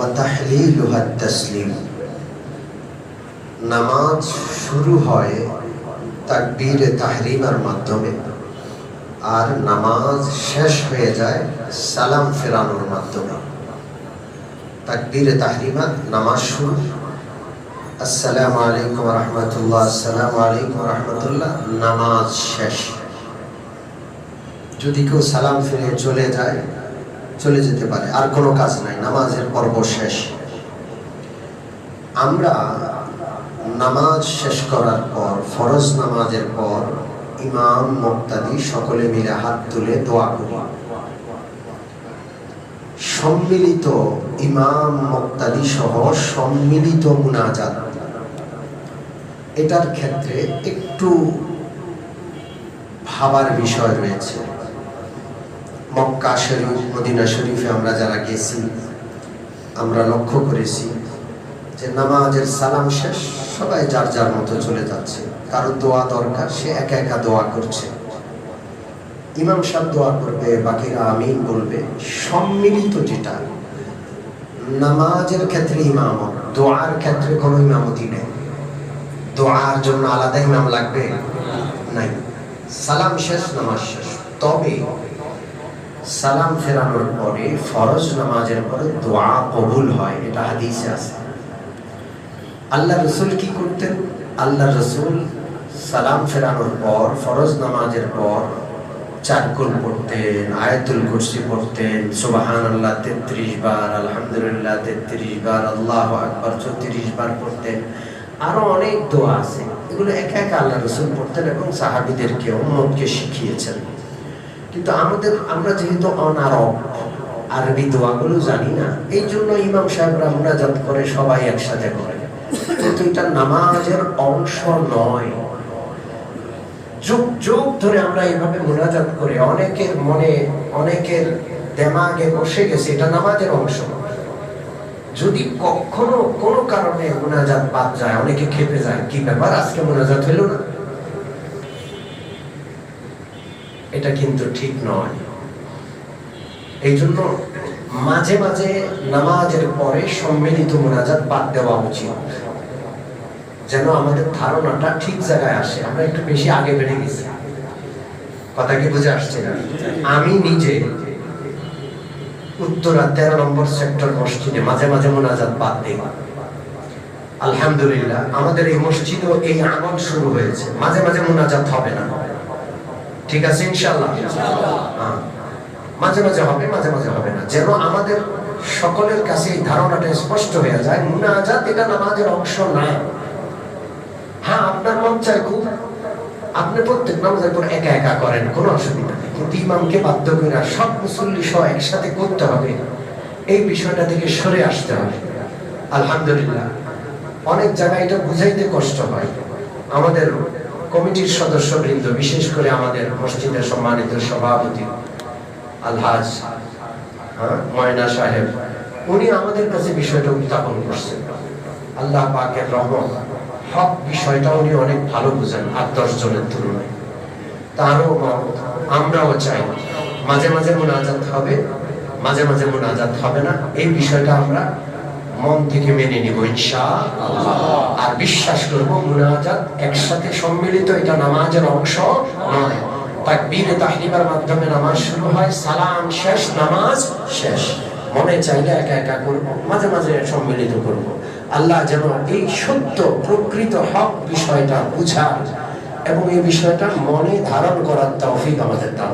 ওয়াতাহলিলুহা নামাজ শুরু হয় তাকবীর তাহরিমার মাধ্যমে আর নামাজ শেষ হয়ে যায় সালাম ফেরানোর মাধ্যমে। তাকবীর তাহরিমা নামাজ শুরু। আসসালামু আলাইকুম রহমতুল্লাহ। আসসালামু আলাইকুম রহমতুল্লাহ। নামাজ শেষ। যদি কেউ সালাম ফিরে চলে যায় চলে যেতে পারে, আর কোনো কাজ নাই, নামাজের পর্ব শেষ। আমরা নামাজ শেষ করার পর, ফরজ নামাজের পর, ইমাম, মুক্তাদি সকলে মিলে হাত তুলে দোয়া করি। সম্মিলিত ইমাম, মুক্তাদি সহ সম্মিলিত মুনাজাত। এটার ক্ষেত্রে একটু ভাবার বিষয় রয়েছে। মক্কা শরীফ, মদিনা শরীফে আমরা যারা গেছি, আমরা লক্ষ্য করেছি যে নামাজের সালাম শেষ, সবাই যার যার মতো চলে যাচ্ছে। কারও দোয়া দরকার, সে একা একা দোয়া করছে। ইমাম সাহেব দোয়া করবে, বাকিরা আমিন বলবে। সম্মিলিত যেটা, নামাজের ক্ষেত্রে ইমামত, দোয়ার ক্ষেত্রে কোনো ইমামতি নেই। দোয়ার জন্য আলাদা ইমাম লাগবে? নাই। সালাম শেষ, নামাজ শেষ। তবে সালাম ফেরানোর পরে ফরজ নামাজের পরে দোয়া কবুল হয়, এটা হাদিসে আছে। আল্লাহ রসুল কি করতেন? আল্লাহ রসুল সালাম ফেরানোর পর, ফরজ নামাজের পর চারকুল পড়তেন, আয়াতুল কুরসি পড়তেন সুবাহান আল্লাহ তেত্রিশ বার, আলহামদুলিল্লাহ তেত্রিশ বার, আল্লাহ আকবর চৌত্রিশ বার পড়তেন। আরও অনেক দোয়া আছে, এগুলো একা একা আল্লাহ রসুল পড়তেন এবং সাহাবিদেরকে, উম্মতকে শিখিয়েছেন। কিন্তু আমাদের, আমরা যেহেতু অনারব আরবি দোয়াগুলো জানি না, এই জন্য ইমাম সাহেবরা মুনাজাত করে, সবাই একসাথে করে। কিন্তু এটা নামাজের অংশ নয়। যুগ যুগ ধরে আমরা এইভাবে মুনাজাত করে অনেকের মনে, অনেকের দেমাগে বসে গেছে, এটা নামাজের অংশ। যদি কখনো কোনো কারণে মোনাজাত বাদ যায়, অনেকে খেপে যায়, কি ব্যাপার? আজকে মোনাজাত হলো না। এটা কিন্তু ঠিক নয়। এই জন্য মাঝে মাঝে নামাজের পরে সম্মিলিত মোনাজাত বাদ দেওয়া উচিত। যেন আমাদের ধারণাটা ঠিক জায়গায় আসে। আমরা একটু বেশি আগে বেড়ে গেছি। কথা কি বুঝে আসছে না? আমি নিজে উত্তরা তেরো নম্বর সেক্টর মসজিদে মাঝে মাঝে মোনাজাত বাদ দিই। আলহামদুলিল্লাহ, আমাদের এই মসজিদও এই আমল শুরু হয়েছে। মাঝে মাঝে মোনাজাত হবে না। ঠিক আছে ইনশাল্লাহ হ্যাঁ। মাঝে মাঝে হবে, মাঝে মাঝে হবে না। যেন আমাদের সকলের কাছে এই ধারণাটা স্পষ্ট হয়ে যায় মুনাজাত এটা নামাজের অংশ না। হ্যাঁ আপনার মন চায় খুব। আপনি প্রত্যেক নামাজের পর একা একা করেন, কোনো অসুবিধা নেই। কিন্তু ইমামকে বাধ্য করে সব মুসল্লি সহ একসাথে করতে হবে। এই বিষয়টা থেকে সরে আসতে হবে। আলহামদুলিল্লাহ। অনেক জায়গায় এটা বুঝাইতে কষ্ট হয়। আমাদের কমিটির সদস্যবৃন্দ বিশেষ করে আমাদের মসজিদের সম্মানিত সভাপতি আলহাজ হ্যাঁ, ময়না সাহেব উনি আমাদের কাছে বিষয়টা উত্থাপন করছেন। আল্লাহ পাকের রহমত হক বিষয়টা উনি অনেক ভালো বুঝেন আর দশ জনের তুলনায়। তারও আমরাও চাই মাঝে মাঝে মোনাজাত হবে মাঝে মাঝে মোনাজাত হবে না এই বিষয়টা আমরা মন থেকে মেনে নিব ইনশা আর বিশ্বাস করব, মুনাজাত একসাথে সম্মিলিত এটা নামাজের অংশ নয়। চাইলে একা একা করব, মাঝে মাঝে সম্মিলিত আল্লাহ যেন এই সত্য, প্রকৃত হক বিষয়টা এবং এই বিষয়টা মনে ধারণ করার তৌফিক আমাদের দান